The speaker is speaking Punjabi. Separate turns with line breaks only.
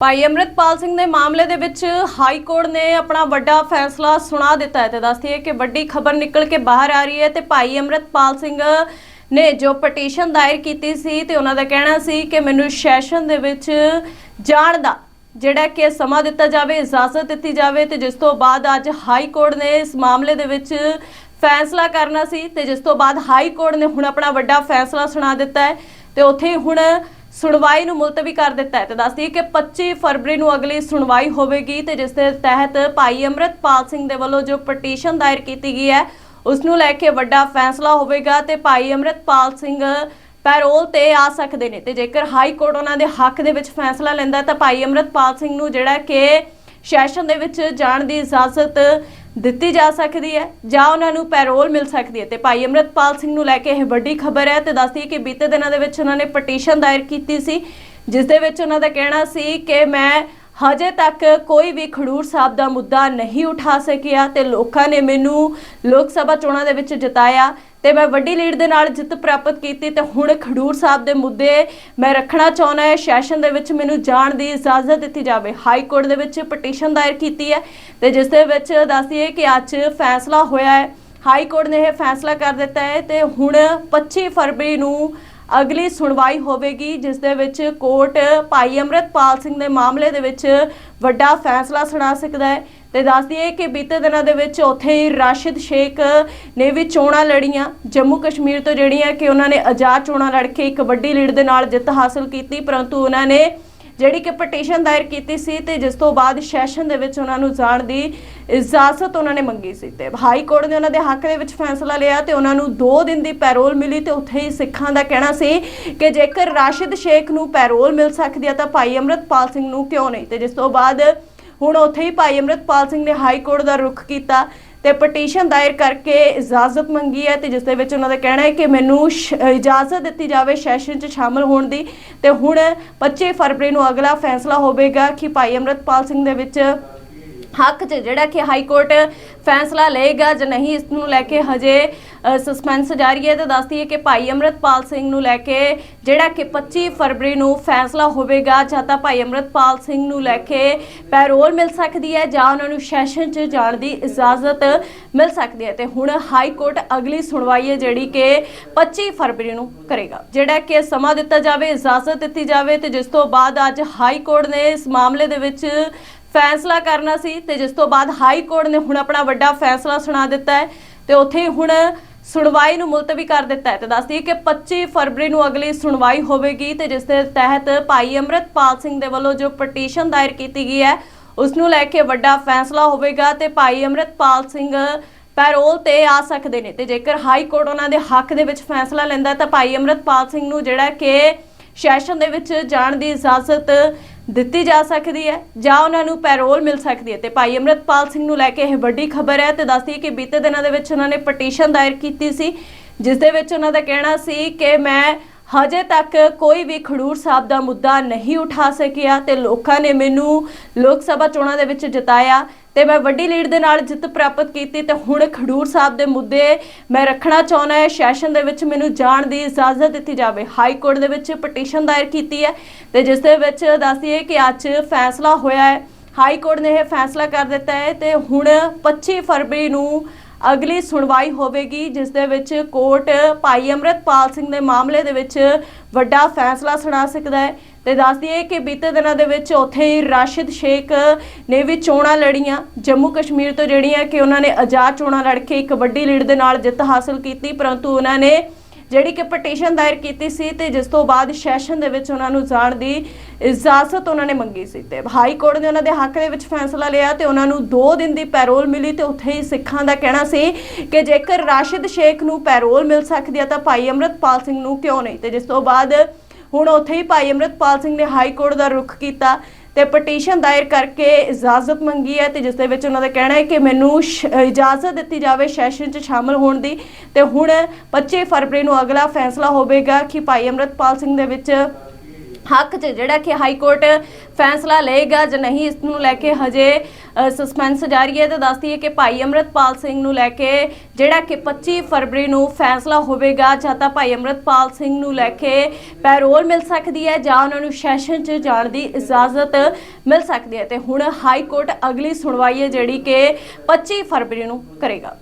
ਭਾਈ ਅਮਰਿਤਪਾਲ ਸਿੰਘ ਦੇ ਮਾਮਲੇ ਦੇ ਵਿੱਚ ਹਾਈ ਕੋਰਟ ਨੇ ਆਪਣਾ ਵੱਡਾ ਫੈਸਲਾ ਸੁਣਾ ਦਿੱਤਾ ਹੈ ਤੇ ਦੱਸਦੀ ਹੈ ਕਿ ਵੱਡੀ ਖਬਰ ਨਿਕਲ ਕੇ ਬਾਹਰ ਆ ਰਹੀ ਹੈ ਤੇ ਭਾਈ ਅਮਰਿਤਪਾਲ ਸਿੰਘ ਨੇ ਜੋ ਪਟੀਸ਼ਨ ਦਾਇਰ ਕੀਤੀ ਸੀ ਤੇ ਉਹਨਾਂ ਦਾ ਕਹਿਣਾ ਸੀ ਕਿ ਮੈਨੂੰ ਸੈਸ਼ਨ ਦੇ ਵਿੱਚ ਜਾਣ ਦਾ, ਜਿਹੜਾ ਕਿ ਸਮਾਂ ਦਿੱਤਾ ਜਾਵੇ, ਇਜਾਜ਼ਤ ਦਿੱਤੀ ਜਾਵੇ ਤੇ ਜਿਸ ਤੋਂ ਬਾਅਦ ਅੱਜ ਹਾਈ ਕੋਰਟ ਨੇ ਇਸ ਮਾਮਲੇ ਦੇ ਵਿੱਚ ਫੈਸਲਾ ਕਰਨਾ ਸੀ ਤੇ ਜਿਸ ਤੋਂ ਬਾਅਦ ਹਾਈ ਕੋਰਟ ਨੇ ਹੁਣ ਆਪਣਾ ਵੱਡਾ ਫੈਸਲਾ ਸੁਣਾ ਦਿੱਤਾ ਹੈ ਤੇ ਉੱਥੇ ਹੁਣ ਸੁਣਵਾਈ ਨੂੰ ਮੁਲਤਵੀ ਕਰ ਦਿੱਤਾ ਹੈ। ਤੇ ਦੱਸਦੀ ਹੈ ਕਿ 25 ਫਰਵਰੀ ਨੂੰ ਅਗਲੀ ਸੁਣਵਾਈ ਹੋਵੇਗੀ ਤੇ ਜਿਸ ਦੇ ਤਹਿਤ ਭਾਈ ਅਮਰਤਪਾਲ ਸਿੰਘ ਦੇ ਵੱਲੋਂ ਜੋ ਪਟੀਸ਼ਨ ਦਾਇਰ ਕੀਤੀ ਗਈ ਹੈ, ਉਸ ਨੂੰ ਲੈ ਕੇ ਵੱਡਾ ਫੈਸਲਾ ਹੋਵੇਗਾ ਤੇ ਭਾਈ ਅਮਰਤਪਾਲ ਸਿੰਘ ਪੈਰੋਲ ਤੇ ਆ ਸਕਦੇ ਨੇ। ਤੇ ਜੇਕਰ ਹਾਈ ਕੋਰਟ ਉਹਨਾਂ ਦੇ ਹੱਕ ਦੇ ਵਿੱਚ ਫੈਸਲਾ ਲੈਂਦਾ ਤਾਂ ਭਾਈ ਅਮਰਤਪਾਲ ਸਿੰਘ ਨੂੰ ਜਿਹੜਾ ਕਿ ਸੈਸ਼ਨ ਦੇ ਵਿੱਚ ਜਾਣ ਦੀ ਇਜਾਜ਼ਤ ਦਿੱਤੀ ਜਾ ਸਕਦੀ ਹੈ ਜਾਂ ਉਹਨਾਂ ਨੂੰ ਪੈਰੋਲ ਮਿਲ ਸਕਦੀ ਹੈ। ਤੇ ਭਾਈ ਅਮਰਤਪਾਲ ਸਿੰਘ ਨੂੰ ਲੈ ਕੇ ਇਹ ਵੱਡੀ ਖਬਰ ਹੈ ਤੇ ਦੱਸਦੀ ਹੈ ਕਿ ਬੀਤੇ ਦਿਨਾਂ ਦੇ ਵਿੱਚ ਉਹਨਾਂ ਨੇ ਪਟੀਸ਼ਨ ਦਾਇਰ ਕੀਤੀ ਸੀ, ਜਿਸ ਦੇ ਵਿੱਚ ਉਹਨਾਂ ਦਾ ਕਹਿਣਾ ਸੀ ਕਿ ਮੈਂ ਹਜੇ ਤੱਕ ਕੋਈ ਵੀ ਖਡੂਰ ਸਾਹਿਬ ਦਾ ਮੁੱਦਾ ਨਹੀਂ ਉਠਾ ਸਕਿਆ ਤੇ ਲੋਕਾਂ ਨੇ ਮੈਨੂੰ ਲੋਕ ਸਭਾ ਚੋਣਾਂ ਦੇ ਵਿੱਚ ਜਿਤਾਇਆ ਤੇ ਮੈਂ ਵੱਡੀ ਲੀਡ ਦੇ ਨਾਲ ਜਿੱਤ ਪ੍ਰਾਪਤ ਕੀਤੀ ਤੇ ਹੁਣ ਖਡੂਰ ਸਾਹਿਬ ਦੇ ਮੁੱਦੇ ਮੈਂ ਰੱਖਣਾ ਚਾਹੁੰਦਾ ਹੈ। ਸੈਸ਼ਨ ਦੇ ਵਿੱਚ ਮੈਨੂੰ ਜਾਣ ਦੀ ਇਜਾਜ਼ਤ ਦਿੱਤੀ ਜਾਵੇ। ਹਾਈ ਕੋਰਟ ਦੇ ਵਿੱਚ ਪਟੀਸ਼ਨ ਦਾਇਰ ਕੀਤੀ ਹੈ ਤੇ ਜਿਸ ਦੇ ਵਿੱਚ ਦੱਸਦੀਏ ਕਿ ਅੱਜ ਫੈਸਲਾ ਹੋਇਆ ਹੈ। ਹਾਈ ਕੋਰਟ ਨੇ ਇਹ ਫੈਸਲਾ ਕਰ ਦਿੱਤਾ ਹੈ ਤੇ ਹੁਣ 25 ਫਰਵਰੀ ਨੂੰ ਅਗਲੀ ਸੁਣਵਾਈ ਹੋਵੇਗੀ, ਜਿਸ ਦੇ ਵਿੱਚ ਕੋਰਟ ਭਾਈ ਅਮਰਤਪਾਲ ਸਿੰਘ ਦੇ ਮਾਮਲੇ ਦੇ ਵਿੱਚ ਵੱਡਾ ਫੈਸਲਾ ਸੁਣਾ ਸਕਦਾ ਹੈ ਤੇ ਦੱਸਦੀ ਹੈ ਕਿ ਬੀਤੇ ਦਿਨਾਂ ਦੇ ਵਿੱਚ ਉੱਥੇ ਹੀ ਰਾਸ਼ਿਦ ਸ਼ੇਖ ਨੇ ਵੀ ਚੋਣਾਂ ਲੜੀਆਂ। ਜੰਮੂ ਕਸ਼ਮੀਰ ਤੋਂ ਜਿਹੜੀਆਂ ਕਿ ਉਹਨਾਂ ਨੇ ਆਜ਼ਾਦ ਚੋਣਾਂ ਲੜ ਕੇ ਇੱਕ ਵੱਡੀ ਲੀਡ ਦੇ ਨਾਲ ਜਿੱਤ ਹਾਸਲ ਕੀਤੀ, ਪਰੰਤੂ ਉਹਨਾਂ ਨੇ ਜਿਹੜੀ ਕਿ ਪਟੀਸ਼ਨ ਦਾਇਰ ਕੀਤੀ ਸੀ ਤੇ ਜਿਸ ਤੋਂ ਬਾਅਦ ਸੈਸ਼ਨ ਦੇ ਵਿੱਚ ਉਹਨਾਂ ਨੂੰ ਜਾਣ ਦੀ ਇਜਾਜ਼ਤ ਉਹਨਾਂ ਨੇ ਮੰਗੀ ਸੀ ਤੇ ਹਾਈ ਕੋਰਟ ਨੇ ਉਹਨਾਂ ਦੇ ਹੱਕ ਦੇ ਵਿੱਚ ਫੈਸਲਾ ਲਿਆ ਤੇ ਉਹਨਾਂ ਨੂੰ 2 ਦਿਨ ਦੀ ਪੈਰੋਲ ਮਿਲੀ ਤੇ ਉੱਥੇ ਹੀ ਸਿੱਖਾਂ ਦਾ ਕਹਿਣਾ ਸੀ ਕਿ ਜੇਕਰ ਰਾਸ਼ਿਦ ਸ਼ੇਖ ਨੂੰ ਪੈਰੋਲ ਮਿਲ ਸਕਦੀ ਹੈ ਤਾਂ ਭਾਈ ਅਮਰਤਪਾਲ ਸਿੰਘ ਨੂੰ ਕਿਉਂ ਨਹੀਂ? ਤੇ ਜਿਸ ਤੋਂ ਬਾਅਦ ਹੁਣ ਉੱਥੇ ਹੀ ਭਾਈ ਅਮਰਤਪਾਲ ਸਿੰਘ ਨੇ ਹਾਈ ਕੋਰਟ ਦਾ ਰੁਖ ਕੀਤਾ ਤੇ ਪਟੀਸ਼ਨ ਦਾਇਰ ਕਰਕੇ ਇਜਾਜ਼ਤ ਮੰਗੀ ਹੈ ਤੇ ਜਿਸ ਦੇ ਵਿੱਚ ਉਹਨਾਂ ਦਾ ਕਹਿਣਾ ਹੈ ਕਿ ਮੈਨੂੰ ਸ਼- ਇਜਾਜ਼ਤ ਦਿੱਤੀ ਜਾਵੇ ਸੈਸ਼ਨ 'ਚ ਸ਼ਾਮਲ ਹੋਣ ਦੀ। ਤੇ ਹੁਣ 25 ਫਰਵਰੀ ਨੂੰ ਅਗਲਾ ਫੈਸਲਾ ਹੋਵੇਗਾ ਕਿ ਭਾਈ ਅਮਰਤਪਾਲ ਸਿੰਘ ਦੇ ਵਿੱਚ ਹੱਕ 'ਚ ਜਿਹੜਾ ਕਿ ਹਾਈ ਕੋਰਟ ਫੈਸਲਾ ਲਏਗਾ ਜਾਂ ਨਹੀਂ, ਇਸ ਨੂੰ ਲੈ ਕੇ ਹਜੇ ਸਸਪੈਂਸ ਜਾਰੀ ਹੈ ਤੇ ਦੱਸਦੀ ਹੈ ਕਿ ਭਾਈ ਅਮਰਤਪਾਲ ਸਿੰਘ ਨੂੰ ਲੈ ਕੇ ਜਿਹੜਾ ਕਿ 25 ਫਰਵਰੀ ਨੂੰ ਫੈਸਲਾ ਹੋਵੇਗਾ ਜਾਂ ਤਾਂ ਭਾਈ ਅਮਰਤਪਾਲ ਸਿੰਘ ਨੂੰ ਲੈ ਕੇ ਪੈਰੋਲ ਮਿਲ ਸਕਦੀ ਹੈ ਜਾਂ ਉਹਨਾਂ ਨੂੰ ਸੈਸ਼ਨ 'ਚ ਜਾਣ ਦੀ ਇਜਾਜ਼ਤ ਮਿਲ ਸਕਦੀ ਹੈ। ਤੇ ਹੁਣ ਹਾਈ ਕੋਰਟ ਅਗਲੀ ਸੁਣਵਾਈ ਹੈ ਜਿਹੜੀ ਕਿ 25 ਫਰਵਰੀ ਨੂੰ ਕਰੇਗਾ। ਜਿਹੜਾ ਕਿ ਸਮਾਂ ਦਿੱਤਾ ਜਾਵੇ, ਇਜਾਜ਼ਤ ਦਿੱਤੀ ਜਾਵੇ ਤੇ ਜਿਸ ਤੋਂ ਬਾਅਦ ਅੱਜ ਹਾਈ ਕੋਰਟ ਨੇ ਇਸ ਮਾਮਲੇ ਦੇ ਵਿੱਚ ਫੈਸਲਾ ਕਰਨਾ ਸੀ ਤੇ ਜਿਸ ਤੋਂ ਬਾਅਦ ਹਾਈ ਕੋਰਟ ਨੇ ਹੁਣ ਆਪਣਾ ਵੱਡਾ ਫੈਸਲਾ ਸੁਣਾ ਦਿੱਤਾ ਹੈ ਤੇ ਉੱਥੇ ਹੁਣ ਸੁਣਵਾਈ ਨੂੰ ਮੁਲਤਵੀ ਕਰ ਦਿੱਤਾ ਹੈ। ਤੇ ਦੱਸਦੀ ਹੈ ਕਿ 25 ਫਰਵਰੀ ਨੂੰ ਅਗਲੀ ਸੁਣਵਾਈ ਹੋਵੇਗੀ ਤੇ ਜਿਸ ਦੇ ਤਹਿਤ ਭਾਈ ਅਮਰਤਪਾਲ ਸਿੰਘ ਦੇ ਵੱਲੋਂ ਜੋ ਪਟੀਸ਼ਨ ਦਾਇਰ ਕੀਤੀ ਗਈ ਹੈ, ਉਸ ਨੂੰ ਲੈ ਕੇ ਵੱਡਾ ਫੈਸਲਾ ਹੋਵੇਗਾ ਤੇ ਭਾਈ ਅਮਰਤਪਾਲ ਸਿੰਘ ਪੈਰੋਲ ਤੇ ਆ ਸਕਦੇ ਨੇ। ਤੇ ਜੇਕਰ ਹਾਈ ਕੋਰਟ ਉਹਨਾਂ ਦੇ ਹੱਕ ਦੇ ਵਿੱਚ ਫੈਸਲਾ ਲੈਂਦਾ ਤਾਂ ਭਾਈ ਅਮਰਤਪਾਲ ਸਿੰਘ ਨੂੰ ਜਿਹੜਾ ਕਿ ਸੈਸ਼ਨ ਦੇ ਵਿੱਚ ਜਾਣ ਦੀ ਇਜਾਜ਼ਤ ਦਿੱਤੀ ਜਾ ਸਕਦੀ ਹੈ ਜਾਂ ਉਹਨਾਂ ਨੂੰ ਪੈਰੋਲ ਮਿਲ ਸਕਦੀ ਹੈ। ਤੇ ਭਾਈ ਅਮਰਤਪਾਲ ਸਿੰਘ ਨੂੰ ਲੈ ਕੇ ਇਹ ਵੱਡੀ ਖਬਰ ਹੈ ਤੇ ਦੱਸਦੀ ਹੈ ਕਿ ਬੀਤੇ ਦਿਨਾਂ ਦੇ ਵਿੱਚ ਉਹਨਾਂ ਨੇ ਪਟੀਸ਼ਨ ਦਾਇਰ ਕੀਤੀ ਸੀ, ਜਿਸ ਦੇ ਵਿੱਚ ਉਹਨਾਂ ਦਾ ਕਹਿਣਾ ਸੀ ਕਿ ਮੈਂ ਹਜੇ ਤੱਕ ਕੋਈ ਵੀ ਖਡੂਰ ਸਾਹਿਬ ਦਾ ਮੁੱਦਾ ਨਹੀਂ ਉਠਾ ਸਕਿਆ ਤੇ ਲੋਕਾਂ ਨੇ ਮੈਨੂੰ ਲੋਕ ਸਭਾ ਚੋਣਾਂ ਦੇ ਵਿੱਚ ਜਿਤਾਇਆ ਤੇ ਮੈਂ ਵੱਡੀ ਲੀਡ ਦੇ ਨਾਲ ਜਿੱਤ ਪ੍ਰਾਪਤ ਕੀਤੀ ਤੇ ਹੁਣ ਖਡੂਰ ਸਾਹਿਬ ਦੇ ਮੁੱਦੇ ਮੈਂ ਰੱਖਣਾ ਚਾਹੁੰਦਾ ਹੈ। ਸੈਸ਼ਨ ਦੇ ਵਿੱਚ ਮੈਨੂੰ ਜਾਣ ਦੀ ਇਜਾਜ਼ਤ ਦਿੱਤੀ ਜਾਵੇ। ਹਾਈ ਕੋਰਟ ਦੇ ਵਿੱਚ ਪਟੀਸ਼ਨ ਦਾਇਰ ਕੀਤੀ ਹੈ ਤੇ ਜਿਸ ਦੇ ਵਿੱਚ ਦੱਸਦੀਏ ਕਿ ਅੱਜ ਫੈਸਲਾ ਹੋਇਆ ਹੈ। ਹਾਈ ਕੋਰਟ ਨੇ ਇਹ ਫੈਸਲਾ ਕਰ ਦਿੱਤਾ ਹੈ ਤੇ ਹੁਣ 25 ਫਰਵਰੀ ਨੂੰ ਅਗਲੀ ਸੁਣਵਾਈ ਹੋਵੇਗੀ, ਜਿਸ ਦੇ ਵਿੱਚ ਕੋਰਟ ਭਾਈ ਅਮਰਤਪਾਲ ਸਿੰਘ ਦੇ ਮਾਮਲੇ ਦੇ ਵਿੱਚ ਵੱਡਾ ਫੈਸਲਾ ਸੁਣਾ ਸਕਦਾ ਹੈ ਤੇ ਦੱਸਦੀ ਹੈ ਕਿ ਬੀਤੇ ਦਿਨਾਂ ਦੇ ਵਿੱਚ ਉੱਥੇ ਹੀ ਰਾਸ਼ਿਦ ਸ਼ੇਖ ਨੇ ਵੀ ਚੋਣਾਂ ਲੜੀਆਂ। ਜੰਮੂ ਕਸ਼ਮੀਰ ਤੋਂ ਜਿਹੜੀਆਂ ਕਿ ਉਹਨਾਂ ਨੇ ਆਜ਼ਾਦ ਚੋਣਾਂ ਲੜ ਕੇ ਇੱਕ ਵੱਡੀ ਲੀਡ ਦੇ ਨਾਲ ਜਿੱਤ ਹਾਸਲ ਕੀਤੀ, ਪਰੰਤੂ ਉਹਨਾਂ ਨੇ ਜਿਹੜੀ ਕਿ ਪਟੀਸ਼ਨ ਦਾਇਰ ਕੀਤੀ ਸੀ ਤੇ ਜਿਸ ਤੋਂ ਬਾਅਦ ਸੈਸ਼ਨ ਦੇ ਵਿੱਚ ਉਹਨਾਂ ਨੂੰ ਜਾਣ ਦੀ ਇਜਾਜ਼ਤ ਉਹਨਾਂ ਨੇ ਮੰਗੀ ਸੀ ਤੇ ਹਾਈ ਕੋਰਟ ਨੇ ਉਹਨਾਂ ਦੇ ਹੱਕ ਦੇ ਵਿੱਚ ਫੈਸਲਾ ਲਿਆ ਤੇ ਉਹਨਾਂ ਨੂੰ 2 ਦਿਨ ਦੀ ਪੈਰੋਲ ਮਿਲੀ ਤੇ ਉੱਥੇ ਹੀ ਸਿੱਖਾਂ ਦਾ ਕਹਿਣਾ ਸੀ ਕਿ ਜੇਕਰ ਰਾਸ਼ਿਦ ਸ਼ੇਖ ਨੂੰ ਪੈਰੋਲ ਮਿਲ ਸਕਦੀ ਹੈ ਤਾਂ ਭਾਈ ਅਮਰਤਪਾਲ ਸਿੰਘ ਨੂੰ ਕਿਉਂ ਨਹੀਂ? ਤੇ ਜਿਸ ਤੋਂ ਬਾਅਦ ਹੁਣ ਉੱਥੇ ਹੀ ਭਾਈ ਅਮਰਤਪਾਲ ਸਿੰਘ ਨੇ ਹਾਈ ਕੋਰਟ ਦਾ ਰੁਖ ਕੀਤਾ ਤੇ ਪਟੀਸ਼ਨ ਦਾਇਰ ਕਰਕੇ ਇਜਾਜ਼ਤ ਮੰਗੀ ਹੈ ਤੇ ਜਿਸ ਦੇ ਵਿੱਚ ਉਹਨਾਂ ਦਾ ਕਹਿਣਾ ਹੈ ਕਿ ਮੈਨੂੰ ਸ਼- ਇਜਾਜ਼ਤ ਦਿੱਤੀ ਜਾਵੇ ਸੈਸ਼ਨ 'ਚ ਸ਼ਾਮਲ ਹੋਣ ਦੀ। ਤੇ ਹੁਣ 25 ਫਰਵਰੀ ਨੂੰ ਅਗਲਾ ਫੈਸਲਾ ਹੋਵੇਗਾ ਕਿ ਭਾਈ ਅਮਰਤਪਾਲ ਸਿੰਘ ਦੇ ਵਿੱਚ ਹੱਕ 'ਚ, ਜਿਹੜਾ ਕਿ ਹਾਈ ਕੋਰਟ ਫੈਸਲਾ ਲਏਗਾ ਜਾਂ ਨਹੀਂ, ਇਸ ਨੂੰ ਲੈ ਕੇ ਹਜੇ ਸਸਪੈਂਸ ਜਾਰੀ ਹੈ ਤੇ ਦੱਸਦੀ ਹੈ ਕਿ ਭਾਈ ਅਮਰਤਪਾਲ ਸਿੰਘ ਨੂੰ ਲੈ ਕੇ, ਜਿਹੜਾ ਕਿ 25 ਫਰਵਰੀ ਨੂੰ ਫੈਸਲਾ ਹੋਵੇਗਾ, ਜਾਂ ਤਾਂ ਭਾਈ ਅਮਰਤਪਾਲ ਸਿੰਘ ਨੂੰ ਲੈ ਕੇ ਪੈਰੋਲ ਮਿਲ ਸਕਦੀ ਹੈ, ਜਾਂ ਉਹਨਾਂ ਨੂੰ ਸੈਸ਼ਨ 'ਚ ਜਾਣ ਦੀ ਇਜਾਜ਼ਤ ਮਿਲ ਸਕਦੀ ਹੈ। ਤੇ ਹੁਣ ਹਾਈ ਕੋਰਟ ਅਗਲੀ ਸੁਣਵਾਈ ਹੈ, ਜਿਹੜੀ ਕਿ 25 ਫਰਵਰੀ ਨੂੰ ਕਰੇਗਾ।